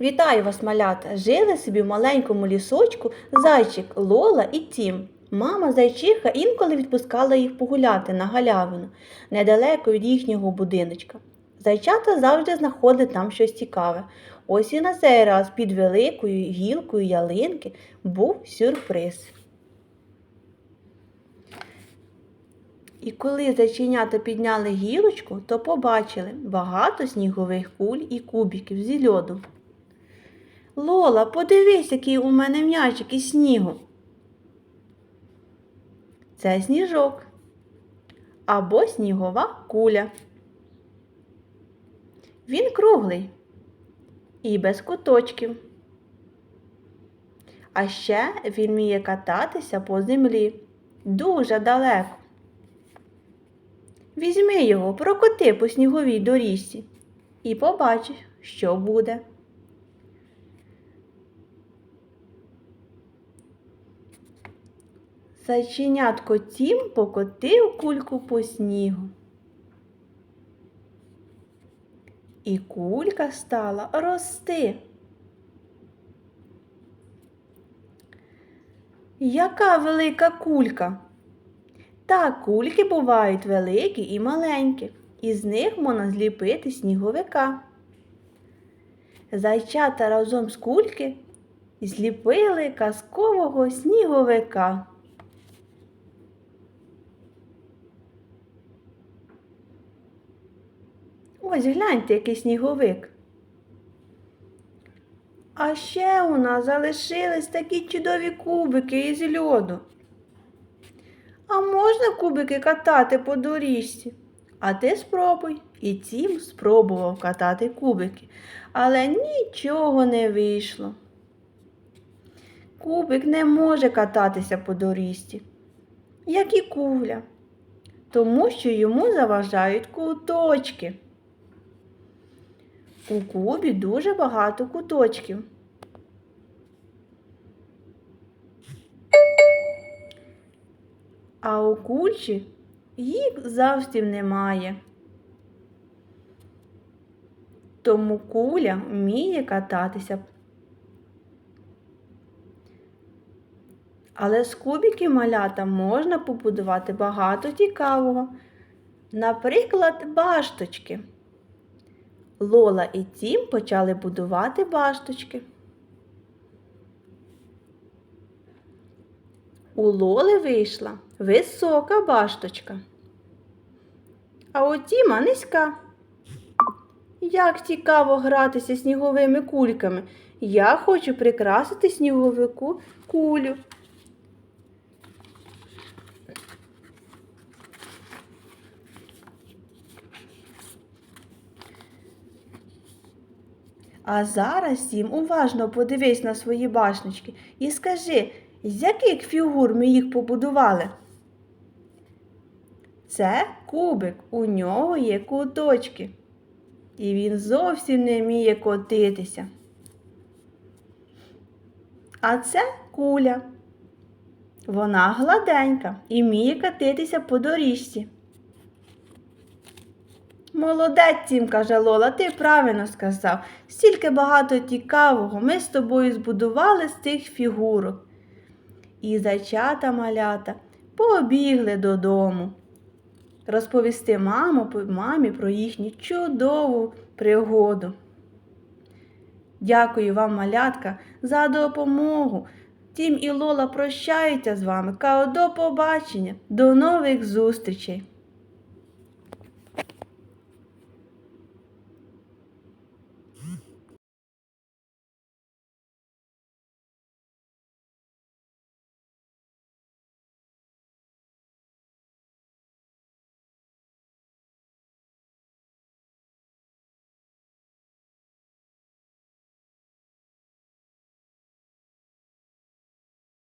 Вітаю вас, малята! Жили собі в маленькому лісочку зайчик Лола і Тім. Мама зайчиха інколи відпускала їх погуляти на галявину недалеко від їхнього будиночка. Зайчата завжди знаходили там щось цікаве. Ось і на цей раз під великою гілкою ялинки був сюрприз. І коли зайченята підняли гілочку, то побачили багато снігових куль і кубиків зі льоду. Лола, подивись, який у мене м'ячик із снігу. Це сніжок або снігова куля. Він круглий і без куточків. А ще він вміє кататися по землі дуже далеко. Візьми його, прокоти по сніговій доріжці і побачиш, що буде. Зайченятко тім покотив кульку по снігу. І кулька стала рости. Яка велика кулька? Так, кульки бувають великі і маленькі, із них можна зліпити сніговика. Зайчата разом з кульки зліпили казкового сніговика. Ось гляньте, який сніговик. А ще у нас залишились такі чудові кубики із льоду. А можна кубики катати по доріжці? А ти спробуй. І Тім спробував катати кубики, але нічого не вийшло. Кубик не може кататися по доріжці, як і куля, тому що йому заважають куточки. У кубі дуже багато куточків. А у кульчі їх зовсім немає. Тому куля вміє кататися. Але з кубиків малята можна побудувати багато цікавого. Наприклад, башточки. Лола і Тім почали будувати башточки. У Лоли вийшла висока башточка, а у Тіма низька. Як цікаво гратися сніговими кульками. Я хочу прикрасити сніговику кулю. А зараз Тім уважно подивись на свої башнички і скажи, з яких фігур ми їх побудували? Це кубик, у нього є куточки. І він зовсім не вміє котитися. А це куля. Вона гладенька і вміє катитися по доріжці. Молодець, Тім, каже Лола, ти правильно сказав. Стільки багато цікавого ми з тобою збудували з цих фігурок. І зайчата малята побігли додому. Розповісти маму, мамі про їхню чудову пригоду. Дякую вам, малятка, за допомогу. Тім і Лола прощаються з вами. Као до побачення, до нових зустрічей!